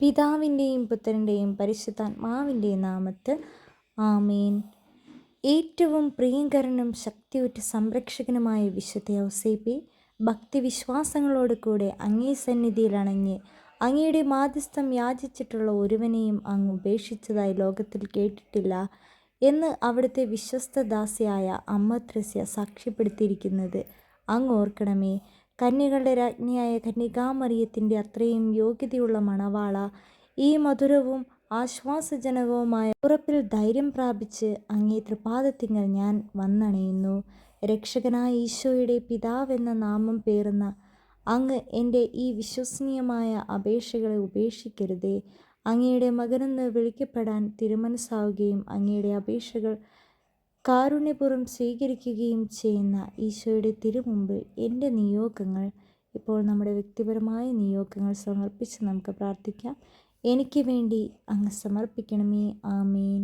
പിതാവിന്റെയും പുത്രന്റെയും പരിശുദ്ധാത്മാവിന്റെയും നാമത്ത് ആമേൻ. ഏറ്റവും പ്രിയങ്കരനും ശക്തിയുറ്റ സംരക്ഷകനുമായ വിശുദ്ധ ഔസേപ്പി ഭക്തിവിശ്വാസങ്ങളോട് കൂടെ അങ്ങേ സന്നിധിയിൽ അണഞ്ഞ് അങ്ങയുടെ മാധ്യസ്ഥം യാചിച്ചിട്ടുള്ള ഒരുവനെയും അങ്ങ് ഉപേക്ഷിച്ചതായി ലോകത്തിൽ കേട്ടിട്ടില്ല എന്ന് അവിടുത്തെ വിശ്വസ്തദാസിയായ അമ്മ ത്രസ്യ സാക്ഷ്യപ്പെടുത്തിയിരിക്കുന്നത് അങ്ങ് ഓർക്കണമേ. കന്യകളുടെ രാജ്ഞിയായ കന്യകാമറിയത്തിന്റെ അത്രയും യോഗ്യതയുള്ള മണവാള ഈ മധുരവും ആശ്വാസജനകവുമായ ഉറപ്പിൽ ധൈര്യം പ്രാപിച്ച് അങ്ങേ തൃപാദത്തിങ്കൽ ഞാൻ വന്നണയുന്നു. രക്ഷകനായ ഈശോയുടെ പിതാവെന്ന നാമം പേറുന്ന അങ്ങ് എന്റെ ഈ വിശ്വസനീയമായ അപേക്ഷകളെ ഉപേക്ഷിക്കരുതേ. അങ്ങയുടെ മകനെന്ന് വിളിക്കപ്പെടാൻ തിരുമനസ്സാവുകയും അങ്ങയുടെ അപേക്ഷകൾ കാരുണ്യപൂർവം സ്വീകരിക്കുകയും ചെയ്യുന്ന ഈശോയുടെ തിരുമുമ്പിൽ എന്റെ നിയോഗങ്ങൾ ഇപ്പോൾ നമ്മുടെ വ്യക്തിപരമായ നിയോഗങ്ങൾ സമർപ്പിച്ച് നമുക്ക് പ്രാർത്ഥിക്കാം. എനിക്ക് വേണ്ടി അങ്ങ് സമർപ്പിക്കണമേ. ആമേൻ.